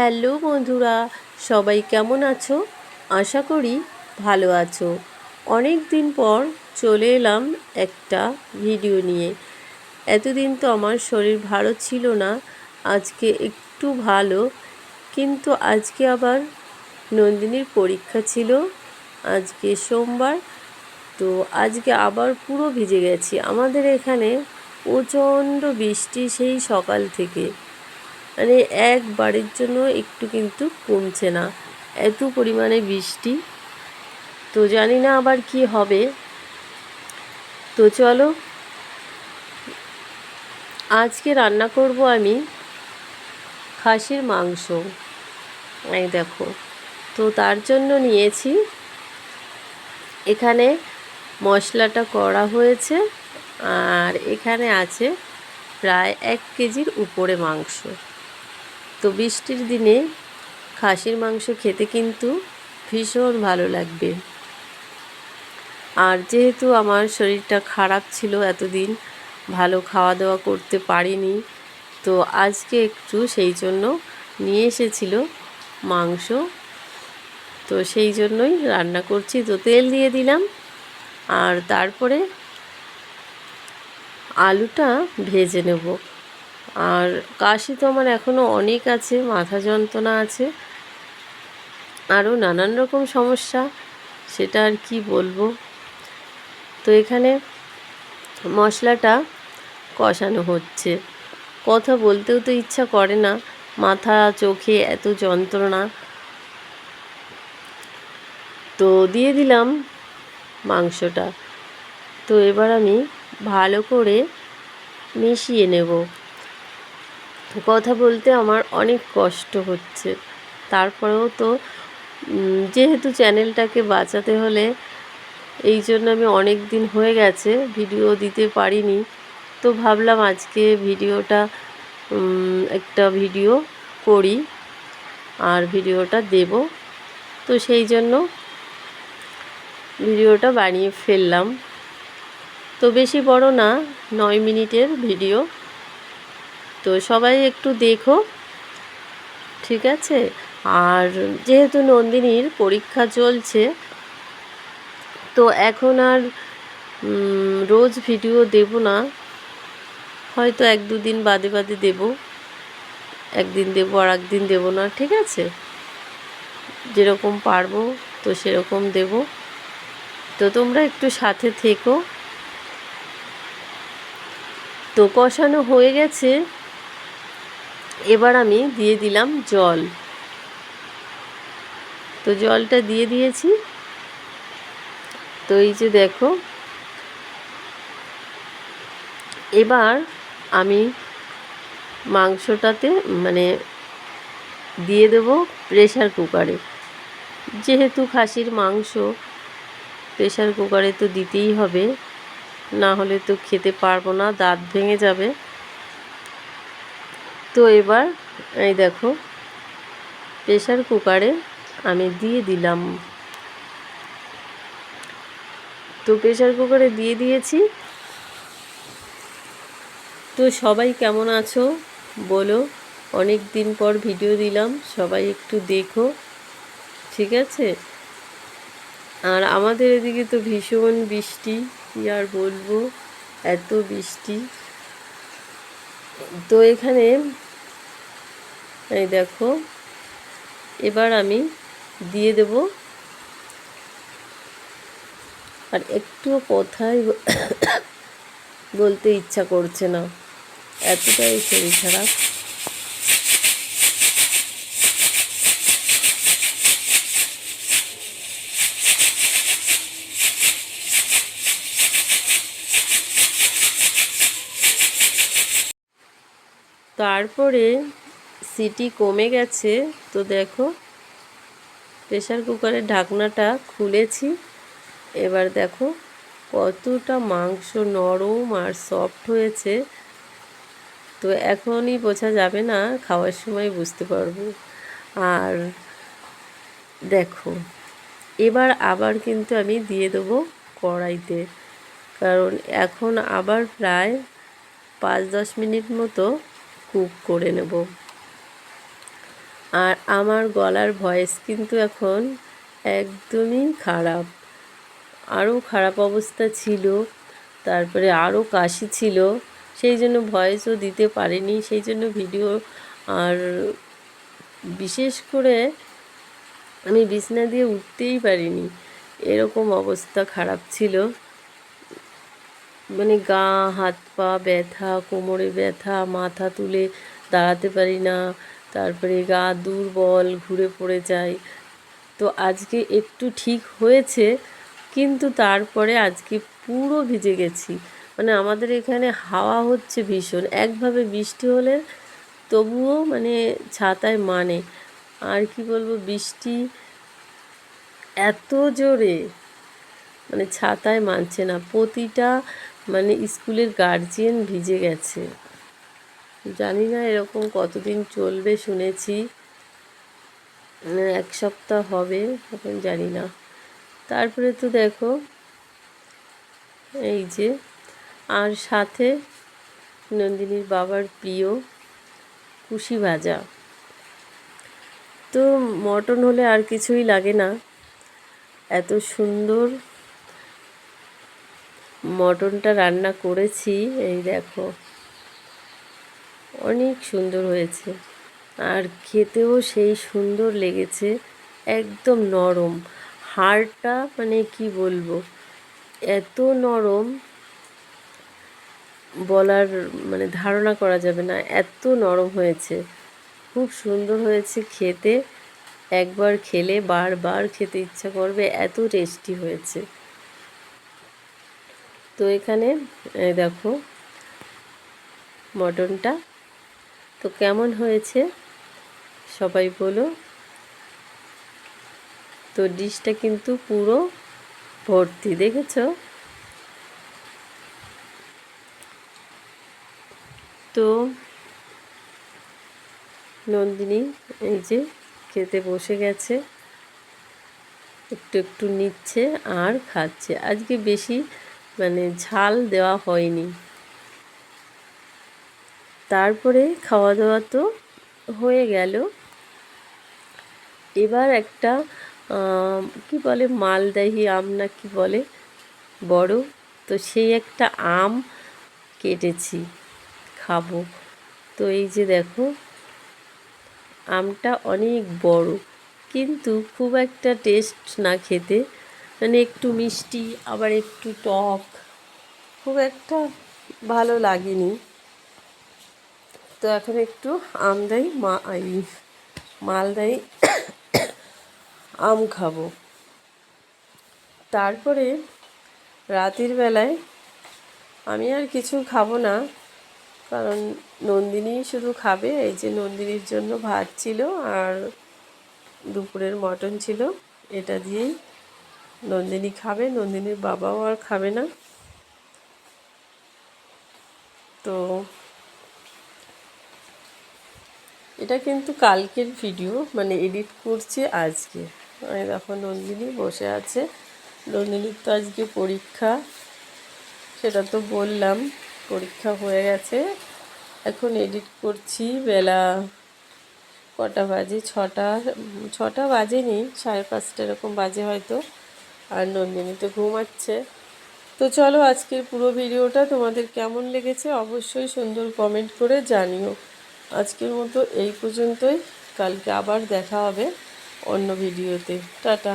Hello বন্ধুরা, সবাই কেমন আছো? আশা করি ভালো আছো। অনেক দিন পর চলে এলাম একটা ভিডিও নিয়ে। এতদিন তো আমার শরীর ভালো ছিল না, আজকে একটু ভালো, কিন্তু আজকে আবার নন্দিনীর পরীক্ষা ছিল, আজকে সোমবার, তো আজকে আবার পুরো ভিজে গেছি। আমাদের এখানে প্রচণ্ড বৃষ্টি সেই সকাল থেকে। মানে একবারের জন্য একটু কিন্তু কমছে না। এত পরিমাণে বৃষ্টি। তো জানি না আবার কি হবে। তো চলো, আজকে রান্না করব আমি খাসির মাংস। এই দেখো, তো তার জন্য নিয়েছি এখানে মশলাটা করা হয়েছে আর এখানে আছে প্রায় এক কেজির উপরে মাংস। তো বৃষ্টির দিনে খাসির মাংস খেতে কিন্তু ভীষণ ভালো লাগবে। আর যেহেতু আমার শরীরটা খারাপ ছিল এতদিন, ভালো খাওয়া দাওয়া করতে পারিনি, তো আজকে একটু সেই জন্য নিয়ে এসেছিল মাংস। তো সেই জন্যই রান্না করছি। তো তেল দিয়ে দিলাম। আর তারপরে আলুটা ভেজে নেব। আর কাশি তো আমার এখনও অনেক আছে, মাথা যন্ত্রণা আছে। আরও নানান রকম সমস্যা, সেটা আর কি বলব? তো এখানে মশলাটা কষানো হচ্ছে। কথা বলতেও তো ইচ্ছা করে না, মাথা, চোখে এত যন্ত্রণা। তো দিয়ে দিলাম মাংসটা। তো এবার আমি ভালো করে মিশিয়ে নেব। কথা বলতে আমার অনেক কষ্ট হচ্ছে। তারপরেও তো যেহেতু চ্যানেলটাকে বাঁচাতে হলে এই জন্য আমি অনেক দিন হয়ে গেছে, ভিডিও দিতে পারিনি। তো ভাবলাম আজকে ভিডিওটা একটা ভিডিও করি আর ভিডিওটা দেব। তো সেই জন্য ভিডিওটা বানিয়ে ফেললাম। তো বেশি বড় না, নয় মিনিটের ভিডিও। তো সবাই একটু দেখো, ঠিক আছে? আর যেহেতু নন্দিনীর পরীক্ষা চলছে, তো এখন আর রোজ ভিডিও দেব না। হয়তো এক দুদিন বাদে বাদে দেব। একদিন দেবো আর একদিন দেবো না, ঠিক আছে? যেরকম পারব, তো সেরকম দেব। তো তোমরা একটু সাথে থেকো। তো কষানো হয়ে গেছে। এবার আমি দিয়ে দিলাম জল। তো জলটা দিয়ে দিয়েছি। তো এই যে দেখো। এবার আমি মাংসটাতে মানে দিয়ে দেব প্রেশার কুকারে যেহেতু খাসির মাংস প্রেশার কুকারে তো দিতেই হবে। না হলে তো খেতে পারব না, দাঁত ভেঙে যাবে। তো এবার এই দেখো প্রেশার কুকারে আমি দিয়ে দিলাম। তো প্রেশার কুকারে দিয়ে দিয়েছি। তো সবাই কেমন আছো? বলো, অনেক দিন পর ভিডিও দিলাম, সবাই একটু দেখো, ঠিক আছে? আর আমাদের এদিকে তো ভীষণ বৃষ্টি, কী আর বলব? এত বৃষ্টি। তো এখানে এই দেখো, এবার আমি দিয়ে দেব। আর একটুও কথাই বলতে ইচ্ছা করছে না। এতটাই শরীর খারাপ। তারপরে সিটি কমে গেছে, তো দেখো প্রেশার কুকারের ঢাকনাটা খুলেছি। এবার দেখো কতটা মাংস নরম আর সফট হয়েছে। তো এখনই বোঝা যাবে না, খাওয়ার সময় বুঝতে পারব। আর দেখো, এবার আবার কিন্তু আমি দিয়ে দেবো কড়াইতে। কারণ এখন আবার প্রায় পাঁচ দশ মিনিট মতো কুক করে নেব। আর আমার গলার ভয়েস কিন্তু এখন একদমই খারাপ। আরও খারাপ অবস্থা ছিল, তারপরে আরও কাশি ছিল, সেই জন্য ভয়েসও দিতে পারিনি। সেই জন্য ভিডিও আর বিশেষ করে আমি বিছনা দিয়ে উঠতেই পারিনি। এরকম অবস্থা খারাপ ছিল। মানে গা, হাত, পা ব্যথা, কোমরে ব্যথা, মাথা তুলে দাঁড়াতে পারি না। তারপরে গা দুর্বল, ঘুরে পড়ে যায় তো আজকে একটু ঠিক হয়েছে, কিন্তু তারপরে আজকে পুরো ভিজে গেছি। মানে আমাদের এখানে হাওয়া হচ্ছে ভীষণ। একভাবে বৃষ্টি হলে তবুও মানে ছাতায় মানে। আর কি বলব, বৃষ্টি এত জোরে মানে ছাতায় মানছে না। প্রতিটা মানে স্কুলের গার্জিয়ান ভিজে গেছে। জানি না এরকম কতদিন চলবে শুনেছি। মানে এক সপ্তাহ হবে, এখন জানি না। তারপরে তো দেখো, এই যে, আর সাথে নন্দিনীর বাবার প্রিয় কুশি ভাজা। তো মটন হলে আর কিছুই লাগে না। এত সুন্দর মটনটা রান্না করেছি, এই দেখো। অনেক সুন্দর হয়েছে। আর খেতেও সেই সুন্দর লেগেছে, একদম নরম। হাড়টা মানে কি বলব, এত নরম বলার মানে ধারণা করা যাবে না, এত নরম হয়েছে। খুব সুন্দর হয়েছে খেতে। একবার খেলে বারবার খেতে ইচ্ছা করবে, এত টেস্টি হয়েছে। তো এখানে দেখো, মটনটা। তো কেমন হয়েছে? সবাই বলো। তো ডিশটা কিন্তু পুরো ভর্তি, দেখেছ? তো নন্দিনী এই যে খেতে বসে গেছে। একটু একটু নিচ্ছে আর খাচ্ছে। আজকে বেশি মানে ঝাল দেওয়া হয়নি। তারপরে খাওয়া দাওয়া তো হয়ে গেল। এবার একটা কি বলে মালদাহি আম না কি বলে? বড়। তো সেই একটা আম কেটেছি, খাব। তো এই যে দেখো, আমটা অনেক বড়। কিন্তু খুব একটা টেস্ট না খেতে। মানে একটু মিষ্টি, আবার একটু টক। খুব একটা ভালো লাগেনি। তো এখন একটু আমদাই মা মালদাই আম খাব। তারপরে রাতের বেলায় আমি আর কিছু খাব না, কারণ নন্দিনী শুধু খাবে, এই যে নন্দিনীর জন্য ভাত ছিল আর দুপুরের মটন ছিল, এটা দিয়েই নন্দিনী খাবে, নন্দিনীর বাবাও আর খাবে না। তো এটা কিন্তু কালকের ভিডিও মানে এডিট করছি আজকে। আমি দেখো নন্দিনী বসে আছে। নন্দিনীর তো আজকে পরীক্ষা, সেটা তো বললাম, পরীক্ষা হয়ে গেছে। এখন এডিট করছি বেলা কটা বাজে? ছটা ছটা বাজেনি, সাড়ে পাঁচটা এরকম বাজে হয়তো। আর নন্দিনী তো ঘুমাচ্ছে। তো চলো আজকের পুরো ভিডিওটা তোমাদের কেমন লেগেছে অবশ্যই সুন্দর কমেন্ট করে জানিও। আজকের মতো এই পর্যন্তই। কালকে আবার দেখা হবে অন্য ভিডিওতে। টাটা।